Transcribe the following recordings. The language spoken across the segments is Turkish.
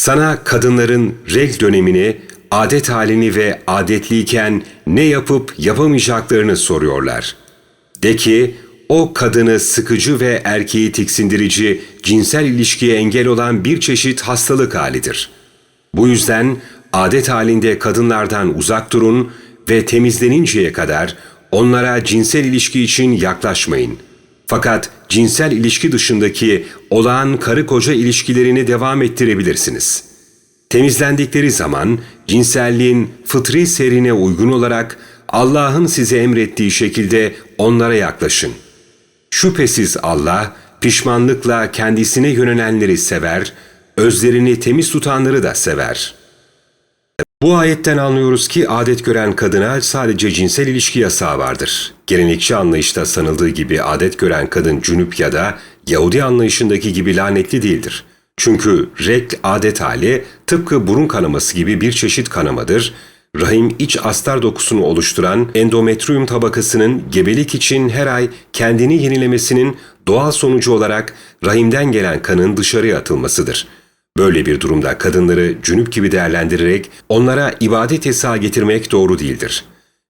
Sana kadınların regl dönemini, adet halini ve adetliyken ne yapıp yapamayacaklarını soruyorlar. De ki, o kadını sıkıcı ve erkeği tiksindirici cinsel ilişkiye engel olan bir çeşit hastalık halidir. Bu yüzden adet halinde kadınlardan uzak durun ve temizleninceye kadar onlara cinsel ilişki için yaklaşmayın. Fakat cinsel ilişki dışındaki olağan karı koca ilişkilerini devam ettirebilirsiniz. Temizlendikleri zaman cinselliğin fıtri serine uygun olarak Allah'ın size emrettiği şekilde onlara yaklaşın. Şüphesiz Allah pişmanlıkla kendisine yönelenleri sever, özlerini temiz tutanları da sever. Bu ayetten anlıyoruz ki adet gören kadına sadece cinsel ilişki yasağı vardır. Gelenekçi anlayışta sanıldığı gibi adet gören kadın cünüp ya da Yahudi anlayışındaki gibi lanetli değildir. Çünkü rek adet hali tıpkı burun kanaması gibi bir çeşit kanamadır. Rahim iç astar dokusunu oluşturan endometrium tabakasının gebelik için her ay kendini yenilemesinin doğal sonucu olarak rahimden gelen kanın dışarıya atılmasıdır. Böyle bir durumda kadınları cünüp gibi değerlendirerek onlara ibadet hesabı getirmek doğru değildir.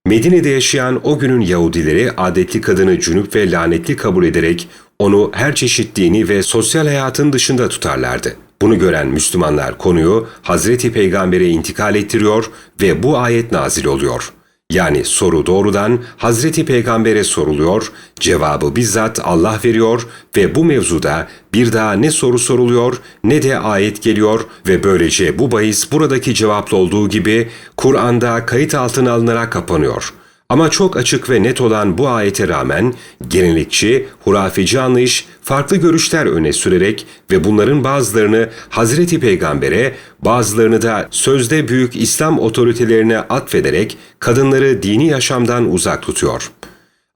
Medine'de yaşayan o günün Yahudileri adetli kadını cünüp ve lanetli kabul ederek onu her çeşit dini ve sosyal hayatın dışında tutarlardı. Bunu gören Müslümanlar konuyu Hazreti Peygamber'e intikal ettiriyor ve bu ayet nazil oluyor. Yani soru doğrudan Hazreti Peygamber'e soruluyor, cevabı bizzat Allah veriyor ve bu mevzuda bir daha ne soru soruluyor ne de ayet geliyor ve böylece bu bahis buradaki cevaplı olduğu gibi Kur'an'da kayıt altına alınarak kapanıyor. Ama çok açık ve net olan bu ayete rağmen gelenekçi, hurafeci anlayış farklı görüşler öne sürerek ve bunların bazılarını Hazreti Peygamber'e, bazılarını da sözde büyük İslam otoritelerine atfederek kadınları dini yaşamdan uzak tutuyor.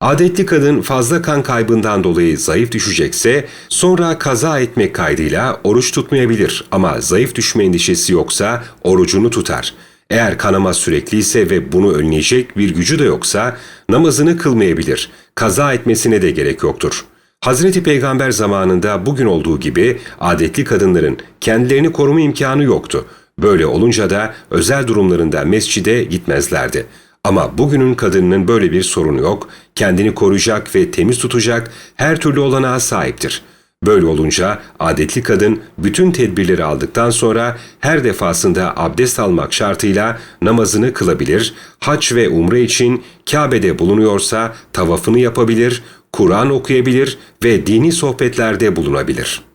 Adetli kadın fazla kan kaybından dolayı zayıf düşecekse sonra kaza etmek kaydıyla oruç tutmayabilir ama zayıf düşme endişesi yoksa orucunu tutar. Eğer kanama sürekliyse ve bunu önleyecek bir gücü de yoksa namazını kılmayabilir. Kaza etmesine de gerek yoktur. Hazreti Peygamber zamanında bugün olduğu gibi adetli kadınların kendilerini koruma imkanı yoktu. Böyle olunca da özel durumlarında mescide gitmezlerdi. Ama bugünün kadınının böyle bir sorunu yok, kendini koruyacak ve temiz tutacak her türlü olanağa sahiptir.'' Böyle olunca adetli kadın bütün tedbirleri aldıktan sonra her defasında abdest almak şartıyla namazını kılabilir, haç ve umre için Kabe'de bulunuyorsa tavafını yapabilir, Kur'an okuyabilir ve dini sohbetlerde bulunabilir.''